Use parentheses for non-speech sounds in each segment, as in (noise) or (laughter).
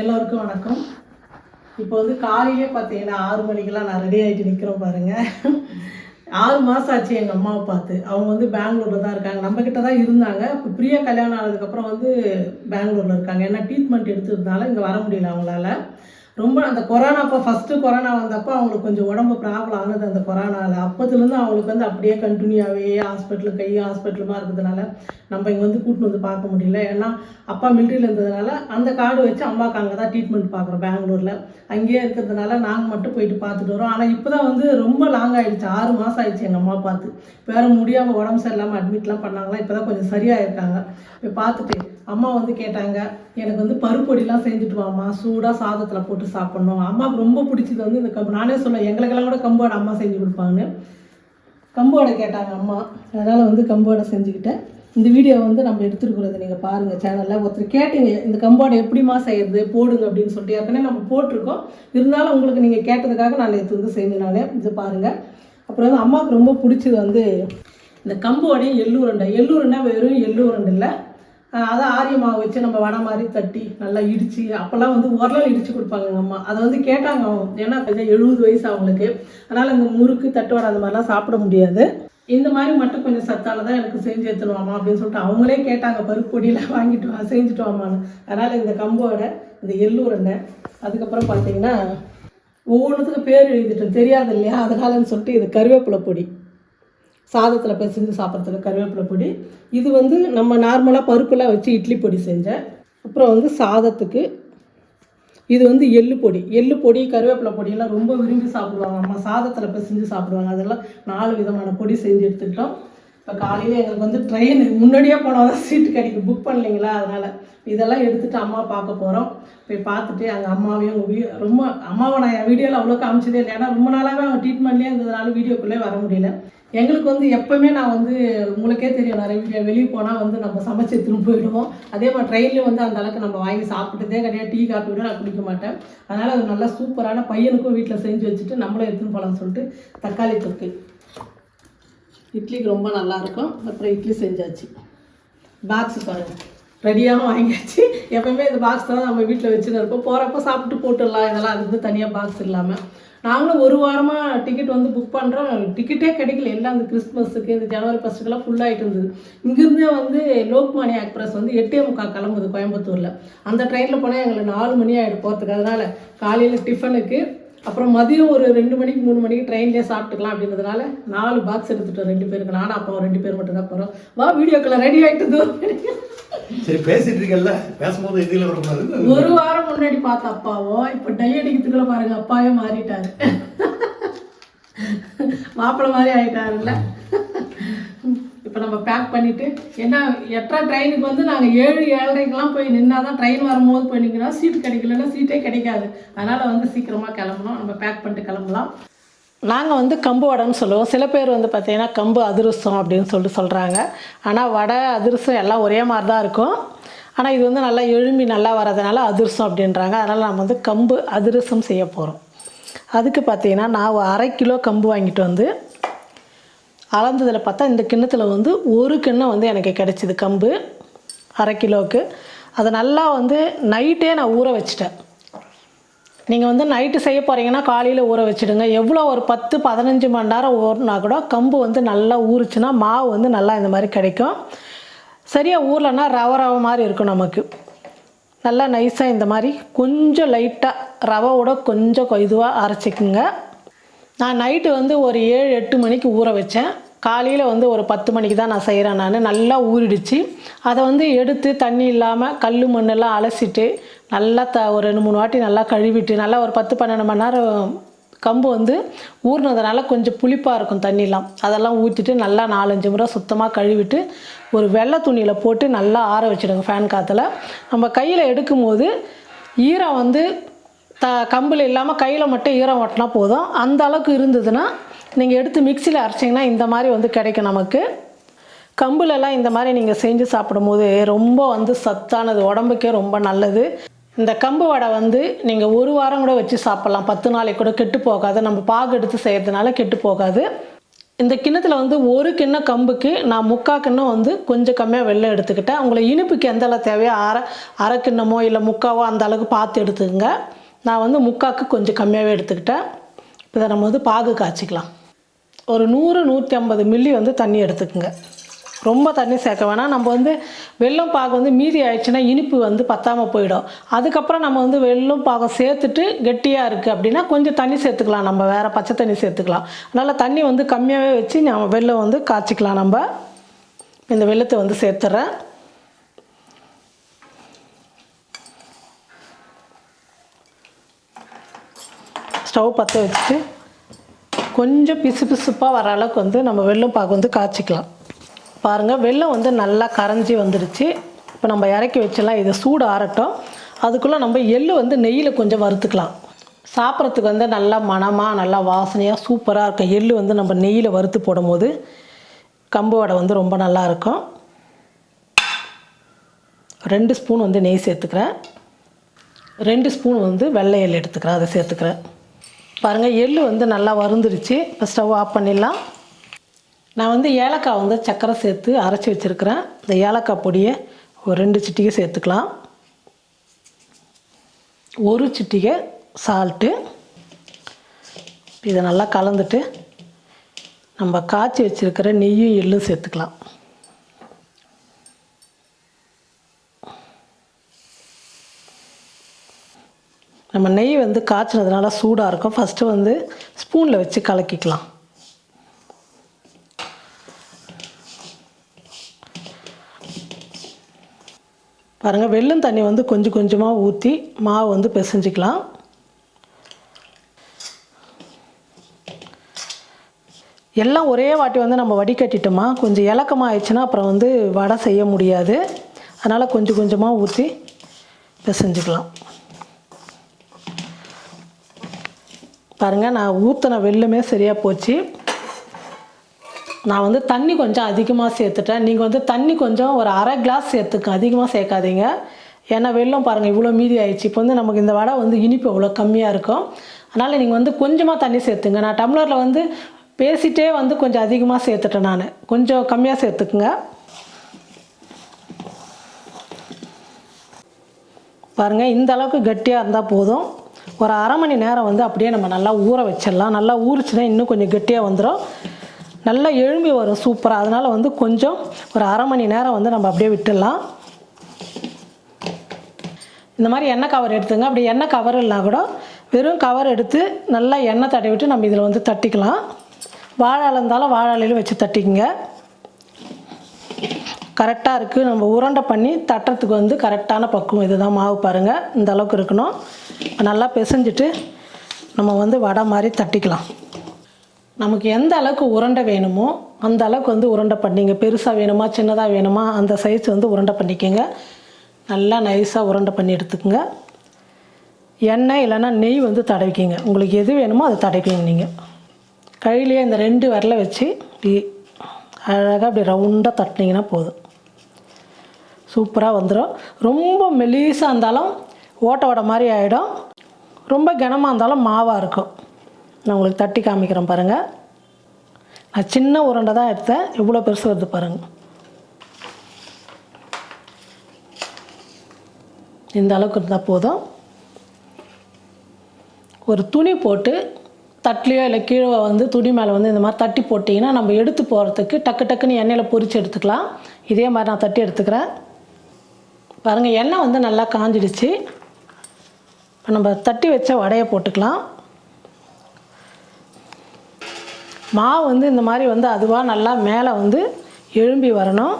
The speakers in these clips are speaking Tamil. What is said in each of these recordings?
எல்லோருக்கும் வணக்கம். இப்போ வந்து காலையிலே பார்த்தீங்கன்னா ஆறு மணிக்கெல்லாம் நான் ரெடி ஆகிட்டு நிற்கிறோம் பாருங்கள் ஆறு மாதம் ஆச்சு எங்கள் அம்மாவை பார்த்து. அவங்க வந்து பெங்களூரில் தான் இருக்காங்க. நம்மக்கிட்ட தான் இருந்தாங்க. இப்போ பிரியா கல்யாணம் ஆனதுக்கப்புறம் வந்து பெங்களூரில் இருக்காங்க. ஏன்னா ட்ரீட்மெண்ட் எடுத்ததுனால இங்கே வர முடியல அவங்களால. ரொம்ப அந்த கொரோனா அப்போ ஃபஸ்ட்டு கொரோனா வந்தப்போ அவங்களுக்கு கொஞ்சம் உடம்பு ப்ராப்ளம் ஆனது அந்த கொரோனாவில் அப்போதுலேருந்து அவங்களுக்கு வந்து அப்படியே கண்டினியூவாகவே ஹாஸ்பிட்டலு கை ஹாஸ்பிட்டலுமா இருக்கிறதுனால நம்ம இங்கே வந்து கூட்டின்னு வந்து பார்க்க முடியல. ஏன்னா அப்பா மிலிட்ரியில் இருந்ததுனால அந்த கார்டு வச்சு அம்மாவுக்கு அங்கே தான் ட்ரீட்மெண்ட் பார்க்குறோம் பெங்களூரில். அங்கேயே இருக்கிறதுனால நாங்கள் மட்டும் போயிட்டு பார்த்துட்டு வரோம். ஆனால் இப்போ தான் வந்து ரொம்ப லாங் ஆகிடுச்சு ஆறு மாதம் ஆயிடுச்சு எங்கள் அம்மா பார்த்து. வேறு முடியாமல் உடம்பு சரியில்லாமல் அட்மிட்லாம் பண்ணாங்களா? இப்போ தான் கொஞ்சம் சரியாக இருக்காங்க போய் பார்த்துட்டு அம்மா வந்து கேட்டாங்க எனக்கு வந்து பருப்பொடிலாம் செஞ்சுட்டு வாம்மா சூடாக சாதத்தில் போட்டு சாப்பிட்ணும். அம்மாவுக்கு ரொம்ப பிடிச்சது வந்து இந்த கம்பு. நானே சொல்லுவேன் எங்களுக்கெல்லாம் கூட கம்போட அம்மா செஞ்சு கொடுப்பாங்கன்னு. கம்பு வடை கேட்டாங்க அம்மா. அதனால் வந்து கம்பு வடை செஞ்சுக்கிட்டேன். இந்த வீடியோ வந்து நம்ம எடுத்துருக்குறது நீங்கள் பாருங்கள் சேனலில் ஒருத்தர் கேட்டீங்க இந்த கம்பு எப்படிமா எப்படிம்மா செய்யறது? போடுங்க அப்படின்னு சொல்லிட்டு ஏற்கனவே நம்ம போட்டிருக்கோம். இருந்தாலும் உங்களுக்கு நீங்கள் கேட்டதுக்காக நான் எடுத்து வந்து செஞ்சேன் நான். இது பாருங்கள் அப்புறம் வந்து அம்மாவுக்கு ரொம்ப பிடிச்சது வந்து இந்த கம்பு வடையும் எள்ளூரண்டை உருண்டை. வெறும் எள்ளூரண்டை இல்லை அதை ஆரியமாக வச்சு நம்ம வடை மாதிரி தட்டி நல்லா இடித்து அப்போல்லாம் வந்து உரலில் இடித்து கொடுப்பாங்க எங்கள் அம்மா. அதை வந்து கேட்டாங்க அவங்க. ஏன்னா கொஞ்சம் எழுபது வயசு அவங்களுக்கு. அதனால் இந்த முறுக்கு தட்டு வடை அந்த மாதிரிலாம் சாப்பிட முடியாது. இந்த மாதிரி மட்டும் கொஞ்சம் சத்தால தான் எனக்கு செஞ்சு எடுத்துருவாமா அப்படின்னு சொல்லிட்டு அவங்களே கேட்டாங்க. பருப்பு பொடியெல்லாம் (laughs) வாங்கிட்டு வா செஞ்சுட்டு வாமான்னு அதனால் இந்த கம்போட இந்த எள்ளூரண்டை அதுக்கப்புறம் பார்த்தீங்கன்னா ஒவ்வொன்றுத்துக்கும் பேர் எழுதிட்டேன். தெரியாது இல்லையா? அதனாலன்னு சொல்லிட்டு இது கருவேப்பிலை பொடி. சாதத்தில் பிசைஞ்சு சாப்பிட்றதுக்கு கருவேப்பிலை பொடி. இது வந்து நம்ம நார்மலாக பருப்பெல்லாம் வச்சு இட்லி பொடி செஞ்சேன் அப்புறம் வந்து சாதத்துக்கு இது வந்து எள்ளு பொடி. எள்ளு பொடி கருவேப்பிலை பொடியெல்லாம் ரொம்ப விரும்பி சாப்பிடுவாங்க. அம்மா சாதத்தில் பிசைஞ்சு சாப்பிடுவாங்க. அதெல்லாம் நாலு விதமான பொடி செஞ்சு எடுத்துக்கிட்டோம். இப்போ காலையில் எங்களுக்கு வந்து ட்ரெயின் முன்னாடியே போனால் தான் சீட்டு கிடைக்கும் புக் பண்ணலைங்களா? அதனால் இதெல்லாம் எடுத்துகிட்டு அம்மா பார்க்க போகிறோம் போய் பார்த்துட்டு அங்கே அம்மாவையும் வீ ரொம்ப அம்மாவை நான் என் வீடியோவில் அவ்வளோ காமிச்சதே இல்லை. ஏன்னா ரொம்ப நாளாகவே அவங்க ட்ரீட்மெண்ட்லேயே இருந்ததுனால வீடியோக்குள்ளே வர முடியல. எங்களுக்கு வந்து எப்போவுமே நான் வந்து உங்களுக்கே தெரியும் நிறைய வெளியே போனால் வந்து நம்ம சமைச்சு எடுத்துன்னு போயிடுவோம். அதே மாதிரி ட்ரெயின்லேயும் வந்து அந்த அளவுக்கு நம்ம வாங்கி சாப்பிட்டதே கிடையாது. டீ காப்பி கூட நான் குடிக்க மாட்டேன். அதனால் அது நல்லா சூப்பரான பையனுக்கும் வீட்டில் செஞ்சு வச்சுட்டு நம்மளும் எடுத்துன்னு போகலாம்னு சொல்லிட்டு தக்காளி தொக்கு. இட்லிக்கு ரொம்ப நல்லாயிருக்கும் அப்புறம் இட்லி செஞ்சாச்சு. பாக்ஸ் பாருங்கள் ரெடியாகவும் வாங்கியாச்சு. எப்பவுமே இந்த பாக்ஸ் தான் நம்ம வீட்டில் வச்சுன்னு இருப்போம். போகிறப்ப சாப்பிட்டு போட்டுடலாம். இதெல்லாம் அது வந்து தனியாக பாக்ஸ் இல்லாமல் நாங்களும் ஒரு வாரமாக டிக்கெட் வந்து புக் பண்ணுறோம் டிக்கெட்டே கிடைக்கல. எல்லாம் அந்த கிறிஸ்மஸுக்கு இந்த ஜனவரி ஃபஸ்ட்டுக்கெல்லாம் ஃபுல்லாகிட்டு இருந்தது. இங்கேருந்தே வந்து லோக்மானியா எக்ஸ்பிரஸ் வந்து எட்டே முக்கால் கிளம்புது கோயம்புத்தூரில். அந்த ட்ரெயினில் போனால் எங்களுக்கு நாலு மணி ஆகிடும் போகிறதுக்கு அதனால் காலையில் டிஃபனுக்கு அப்புறம் மதியம் ஒரு ரெண்டு மணிக்கு மூணு மணிக்கு ட்ரெயின்லேயே சாப்பிட்டுக்கலாம் அப்படின்றதுனால நாலு பாக்ஸ் எடுத்துட்டோம் ரெண்டு பேருக்கு. நானும் அப்போ ரெண்டு பேர் மட்டும் தான் போகிறோம் வா வீடியோக்குள்ள ரெடி ஆகிட்டு சரி பேசிட்டு இருக்கல்ல பேசும்போது வரக்கூடாது ஒரு வாரம் முன்னாடி பார்த்த அப்பாவும் இப்போ டை அடிக்கிறதுக்குள்ள பாருங்க அப்பாவே மாறிட்டாரு. மாப்பிள்ளை மாதிரி ஆயிட்டாருல்ல. நம்ம பேக் பண்ணிவிட்டு ஏன்னா எட்டரை ட்ரெயினுக்கு வந்து நாங்கள் ஏழு ஏழரைக்கெலாம் போய் நின்னா தான் ட்ரெயின் வரும்போது போய் நிற்கிறோம் சீட் கிடைக்கலன்னா சீட்டே கிடைக்காது. அதனால் வந்து சீக்கிரமாக கிளம்பணும். நம்ம பேக் பண்ணிட்டு கிளம்பலாம். நாங்கள் வந்து கம்பு வடைன்னு சொல்லுவோம். சில பேர் வந்து பார்த்திங்கன்னா கம்பு அதிரசம் அப்படின்னு சொல்லிட்டு சொல்கிறாங்க ஆனால் வடை அதிரசம் எல்லாம் ஒரே மாதிரி தான் இருக்கும். ஆனால் இது வந்து நல்லா எழும்பி நல்லா வரதுனால அதிரசம் அப்படின்றாங்க. அதனால் நம்ம வந்து கம்பு அதிரசம் செய்ய போகிறோம் அதுக்கு பார்த்தீங்கன்னா நான் ஒரு அரை கிலோ கம்பு வாங்கிட்டு வந்து அளந்ததில் பார்த்தா இந்த கிண்ணத்தில் வந்து ஒரு கிண்ணம் வந்து எனக்கு கிடச்சிது கம்பு அரை கிலோவுக்கு அதை நல்லா வந்து நைட்டே நான் ஊற வச்சிட்டேன். நீங்கள் வந்து நைட்டு செய்ய போகிறீங்கன்னா காலையில் ஊற வச்சுடுங்க. எவ்வளோ ஒரு பத்து பதினஞ்சு மணி நேரம் ஊறினா கூட கம்பு வந்து நல்லா ஊறுச்சுன்னா மாவு வந்து நல்லா இந்த மாதிரி கிடைக்கும். சரியாக ஊறலன்னா ரவை ரவை மாதிரி இருக்கும் நமக்கு. நல்லா நைஸாக இந்த மாதிரி கொஞ்சம் லைட்டாக ரவையோட கொஞ்சம் இதுவாக அரைச்சிக்குங்க. நான் நைட்டு வந்து ஒரு ஏழு எட்டு மணிக்கு ஊற வச்சேன். காலையில் வந்து ஒரு பத்து மணிக்கு தான் நான் செய்கிறேன் நான். நல்லா ஊறிடுச்சு. அதை வந்து எடுத்து தண்ணி இல்லாமல் கல் மண்ணெல்லாம் அலசிட்டு நல்லா த ஒரு ரெண்டு மூணு வாட்டி நல்லா கழுவிட்டு நல்லா ஒரு பத்து பன்னெண்டு மணி நேரம் கம்பு வந்து ஊறினதுனால கொஞ்சம் புளிப்பாக இருக்கும் தண்ணிலாம். அதெல்லாம் ஊற்றிட்டு நல்லா நாலஞ்சு முறை சுத்தமாக கழுவிட்டு ஒரு வெள்ளை துணியில் போட்டு நல்லா ஆற வச்சிடுங்க ஃபேன் காற்றுல நம்ம கையில் எடுக்கும்போது ஈரம் வந்து த கம்பில் இல்லாமல் கையில் மட்டும் ஈரம் ஒட்டினா போதும். அந்த அளவுக்கு இருந்ததுன்னா நீங்கள் எடுத்து மிக்சியில் அரைச்சிங்கன்னா இந்த மாதிரி வந்து கிடைக்கும் நமக்கு. கம்புலெல்லாம் இந்த மாதிரி நீங்கள் செஞ்சு சாப்பிடும்போது ரொம்ப வந்து சத்தானது உடம்புக்கே ரொம்ப நல்லது. இந்த கம்பு வடை வந்து நீங்கள் ஒரு வாரம் கூட வச்சு சாப்பிட்லாம். பத்து நாளைக்கு கூட கெட்டு போகாது. நம்ம பாகு எடுத்து செய்கிறதுனால கெட்டு போகாது. இந்த கிண்ணத்தில் வந்து ஒரு கிண்ண கம்புக்கு நான் முக்கா கிண்ணம் வந்து கொஞ்சம் கம்மியாக வெள்ளம் எடுத்துக்கிட்டேன். உங்களை இனிப்புக்கு எந்த அளவு தேவையோ அரை அரை கிண்ணமோ இல்லை முக்காவோ அந்த அளவுக்கு பார்த்து எடுத்துக்கங்க. நான் வந்து முக்காக்கு கொஞ்சம் கம்மியாகவே எடுத்துக்கிட்டேன். இப்போ இதை நம்ம வந்து பாகு காய்ச்சிக்கலாம். ஒரு நூறு நூற்றி ஐம்பது மில்லி வந்து தண்ணி எடுத்துக்கோங்க. ரொம்ப தண்ணி சேர்க்க வேணாம். நம்ம வந்து வெள்ளம் பாகு வந்து மீதி ஆயிடுச்சுன்னா இனிப்பு வந்து பத்தாமல் போயிடும். அதுக்கப்புறம் நம்ம வந்து வெள்ளம் பாகம் சேர்த்துட்டு கெட்டியாக இருக்குது அப்படின்னா கொஞ்சம் தண்ணி சேர்த்துக்கலாம். நம்ம வேறு பச்சை தண்ணி சேர்த்துக்கலாம். அதனால் தண்ணி வந்து கம்மியாகவே வச்சு நம்ம வெள்ளம் வந்து காய்ச்சிக்கலாம் நம்ம. இந்த வெள்ளத்தை வந்து சேர்த்துறேன். ஸ்டவ் பற்ற வச்சுட்டு கொஞ்சம் பிசு பிசுப்பாக வர அளவுக்கு வந்து நம்ம வெள்ளம் பாக்கு வந்து காய்ச்சிக்கலாம். பாருங்கள் வெள்ளம் வந்து நல்லா கரைஞ்சி வந்துடுச்சு இப்போ நம்ம இறக்கி வச்சலாம் இதை சூடு ஆறட்டும். அதுக்குள்ளே நம்ம எள்ளு வந்து நெய்யில் கொஞ்சம் வறுத்துக்கலாம். சாப்பிட்றதுக்கு வந்து நல்லா மணமாக நல்லா வாசனையாக சூப்பராக இருக்கும். எள்ளு வந்து நம்ம நெய்யில் வறுத்து போடும்போது கம்பு வடை வந்து ரொம்ப நல்லா இருக்கும். ரெண்டு ஸ்பூன் வந்து நெய் சேர்த்துக்கிறேன். ரெண்டு ஸ்பூன் வந்து வெள்ளை எள் எடுத்துக்கிறேன். அதை சேர்த்துக்கிறேன். பாருங்கள் எள்ளு வந்து நல்லா வறுந்துருச்சு. இப்போ ஸ்டவ் ஆஃப் பண்ணிடலாம். நான் வந்து ஏலக்காய் வந்து சர்க்கரை சேர்த்து அரைச்சி வச்சுருக்கிறேன். இந்த ஏலக்காய் பொடியை ஒரு ரெண்டு சிட்டிகை சேர்த்துக்கலாம். ஒரு சிட்டிகை சால்ட்டு இதை நல்லா கலந்துட்டு நம்ம காய்ச்சி வச்சுருக்கிற நெய்யும் எள்ளும் சேர்த்துக்கலாம். நம்ம நெய் வந்து காய்ச்சினதுனால சூடாக இருக்கும். ஃபஸ்ட்டு வந்து ஸ்பூனில் வச்சு கலக்கிக்கலாம். பாருங்கள் வெள்ளம் தண்ணி வந்து கொஞ்சம் கொஞ்சமாக ஊற்றி மாவு வந்து பிசைஞ்சிக்கலாம். எல்லாம் ஒரே வாட்டி வந்து நம்ம வடிகட்டிட்டோமா கொஞ்சம் இலக்கமாக ஆயிடுச்சுன்னா அப்புறம் வந்து வடை செய்ய முடியாது. அதனால் கொஞ்சம் கொஞ்சமாக ஊற்றி பிசைஞ்சிக்கலாம். பாருங்கள் நான் ஊற்றின வெள்ளுமே சரியாக போச்சு. நான் வந்து தண்ணி கொஞ்சம் அதிகமாக சேர்த்துட்டேன். நீங்கள் வந்து தண்ணி கொஞ்சம் ஒரு அரை கிளாஸ் சேர்த்துக்க அதிகமாக சேர்க்காதீங்க. ஏன்னா வெள்ளம் பாருங்கள் இவ்வளோ மீதி ஆயிடுச்சு. இப்போ வந்து நமக்கு இந்த வடை வந்து இனிப்பு இவ்வளோ கம்மியாக இருக்கும். அதனால் நீங்கள் வந்து கொஞ்சமாக தண்ணி சேர்த்துங்க. நான் டம்ளரில் வந்து பேசிட்டே வந்து கொஞ்சம் அதிகமாக சேர்த்துட்டேன் நான். கொஞ்சம் கம்மியாக சேர்த்துக்குங்க. பாருங்கள் இந்த அளவுக்கு கட்டியாக இருந்தால் போதும். ஒரு அரை மணி நேரம் வந்து அப்படியே நம்ம நல்லா ஊற வச்சிடலாம். நல்லா ஊறிச்சுன்னா இன்னும் கொஞ்சம் கெட்டியாக வந்துடும் நல்லா எழும்பி வரும் சூப்பராக அதனால் வந்து கொஞ்சம் ஒரு அரை மணி நேரம் வந்து நம்ம அப்படியே விட்டுடலாம். இந்த மாதிரி எண்ணெய் கவர் எடுத்துங்க. அப்படி எண்ணெய் கவர் இல்லைனா கூட வெறும் கவர் எடுத்து நல்லா எண்ணெய் தடவி விட்டு நம்ம இதில் வந்து தட்டிக்கலாம். வாழை இருந்தாலும் வாழை வச்சு தட்டிக்கங்க. கரெக்டாக இருக்குது நம்ம உருண்டை பண்ணி தட்டுறதுக்கு வந்து கரெக்டான பக்குவம். இதுதான் மாவு பாருங்கள் இந்த அளவுக்கு இருக்கணும். நல்லா பிசைஞ்சிட்டு நம்ம வந்து வடை மாதிரி தட்டிக்கலாம். நமக்கு எந்த அளவுக்கு உருண்டை வேணுமோ அந்த அளவுக்கு வந்து உருண்டை பண்ணிங்க. பெருசாக வேணுமா சின்னதாக வேணுமா அந்த சைஸ் வந்து உருண்டை பண்ணிக்கோங்க. நல்லா நைஸாக உருண்டை பண்ணி எடுத்துக்கோங்க. எண்ணெய் இல்லைன்னா நெய் வந்து தடவிக்கிங்க. உங்களுக்கு எது வேணுமோ அதை தடவிக்கிங்க நீங்கள் கையிலேயே இந்த ரெண்டு வரல வச்சு இப்படி அழகாக அப்படி ரவுண்டாக தட்டினீங்கன்னா போதும். சூப்பராக வந்துடும் ரொம்ப மெலிசாக இருந்தாலும் ஓட்ட ஓட மாதிரி ஆகிடும் ரொம்ப கனமாக இருந்தாலும் மாவாக இருக்கும். நான் உங்களுக்கு தட்டி காமிக்கிறேன் பாருங்கள் நான் சின்ன உருண்டை தான் எடுத்தேன். இவ்வளோ பெருசு வருது பாருங்கள் இந்த அளவுக்கு இருந்தால் போதும். ஒரு துணி போட்டு தட்லேயோ இல்லை கீழே வந்து துணி மேலே வந்து இந்த மாதிரி தட்டி போட்டிங்கன்னா நம்ம எடுத்து போகிறதுக்கு டக்கு டக்குன்னு எண்ணெயில் பொறிச்சு எடுத்துக்கலாம். இதே மாதிரி நான் தட்டி எடுத்துக்கிறேன். பாருங்கள் எண்ணெய் வந்து நல்லா காஞ்சிடுச்சு. இப்போ நம்ம தட்டி வச்ச வடையை போட்டுக்கலாம். மாவு வந்து இந்த மாதிரி வந்து அதுவாக நல்லா மேலே வந்து எழும்பி வரணும்.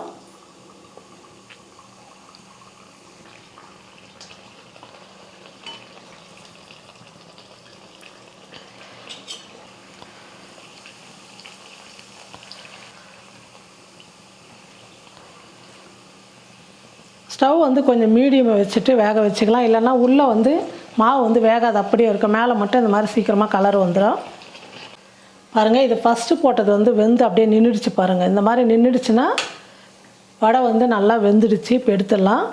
ஸ்டவ் வந்து கொஞ்சம் மீடியமாக வச்சுட்டு வேக வச்சுக்கலாம். இல்லைன்னா உள்ளே வந்து மாவு வந்து வேகாது அப்படியே இருக்கும் மேலே மட்டும் இந்த மாதிரி சீக்கிரமாக கலர் வந்துடும் பாருங்கள் இது ஃபஸ்ட்டு போட்டது வந்து வெந்து அப்படியே நின்றுடுச்சு பாருங்கள் இந்த மாதிரி நின்றுடுச்சுன்னா வடை வந்து நல்லா வெந்துடுச்சு. இப்போ எடுத்துடலாம்.